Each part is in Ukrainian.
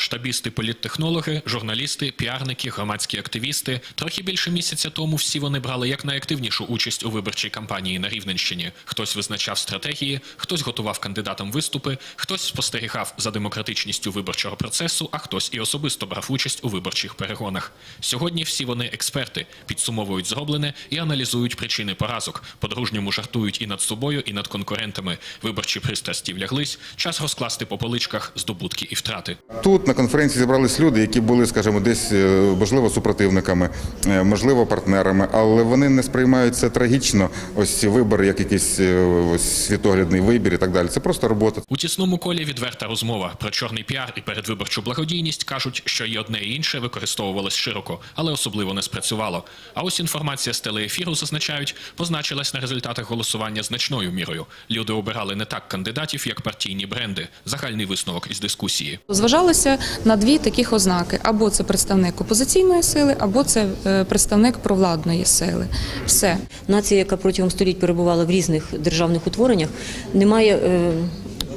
Штабісти, політтехнологи, журналісти, піарники, громадські активісти. Трохи більше місяця тому всі вони брали як найактивнішу участь у виборчій кампанії на Рівненщині. Хтось визначав стратегії, хтось готував кандидатам виступи, хтось спостерігав за демократичністю виборчого процесу, а хтось і особисто брав участь у виборчих перегонах. Сьогодні всі вони експерти, підсумовують зроблене і аналізують причини поразок. По-дружньому жартують і над собою, і над конкурентами. Виборчі пристрасті вляглись. Час розкласти по поличках здобутки і втрати. Тут на конференції зібрались люди, які були, скажімо, десь е, можливо супротивниками, е, можливо, партнерами, але вони не сприймають це трагічно. Ось ці вибори, як якийсь е, ось світоглядний вибір і так далі. Це просто робота. У тісному колі відверта розмова про чорний піар і передвиборчу благодійність кажуть, що і одне і інше використовувалось широко, але особливо не спрацювало. А ось інформація з телеефіру зазначають, позначилась на результатах голосування значною мірою. Люди обирали не так кандидатів, як партійні бренди. Загальний висновок із дискусії. Зважалося на дві таких ознаки: або це представник опозиційної сили, або це е, представник провладної сили. Все. Нація, яка протягом століть перебувала в різних державних утвореннях, не має е,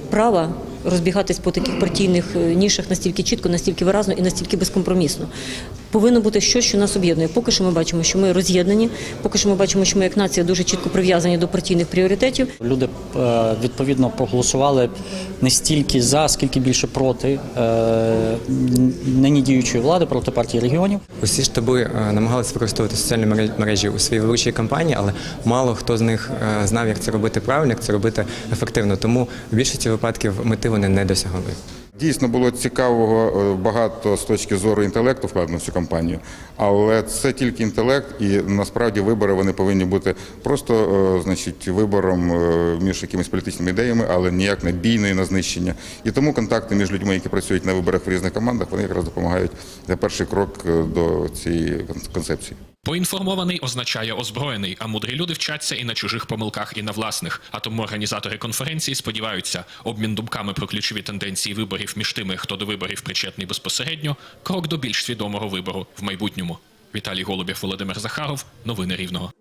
права розбігатись по таких партійних е, нішах настільки чітко, настільки виразно і настільки безкомпромісно. Повинно бути щось, що нас об'єднує. Поки що ми бачимо, що ми роз'єднані, поки що ми бачимо, що ми як нація дуже чітко прив'язані до партійних пріоритетів. Люди е, відповідно проголосували не стільки за, скільки більше проти е, нині діючої влади, проти партії регіонів. Усі штаби е, намагалися використовувати соціальні мережі у своїй виборчій кампанії, але мало хто з них знав, як це робити правильно, як це робити ефективно. Тому в більшості випадків мети вони не досягали. Дійсно було цікавого е, багато з точки зору інтелекту вкладено в цю кампанію, але це тільки інтелект, і насправді вибори вони повинні бути просто е, значить, вибором е, між якимись політичними ідеями, але ніяк не бійною на знищення. І тому контакти між людьми, які працюють на виборах в різних командах, вони якраз допомагають за перший крок до цієї концепції. Поінформований означає озброєний, а мудрі люди вчаться і на чужих помилках, і на власних. А тому організатори конференції сподіваються, обмін думками про ключові тенденції виборів між тими, хто до виборів причетний безпосередньо, крок до більш свідомого вибору в майбутньому. Віталій Голубєв, Володимир Захаров. Новини Рівного.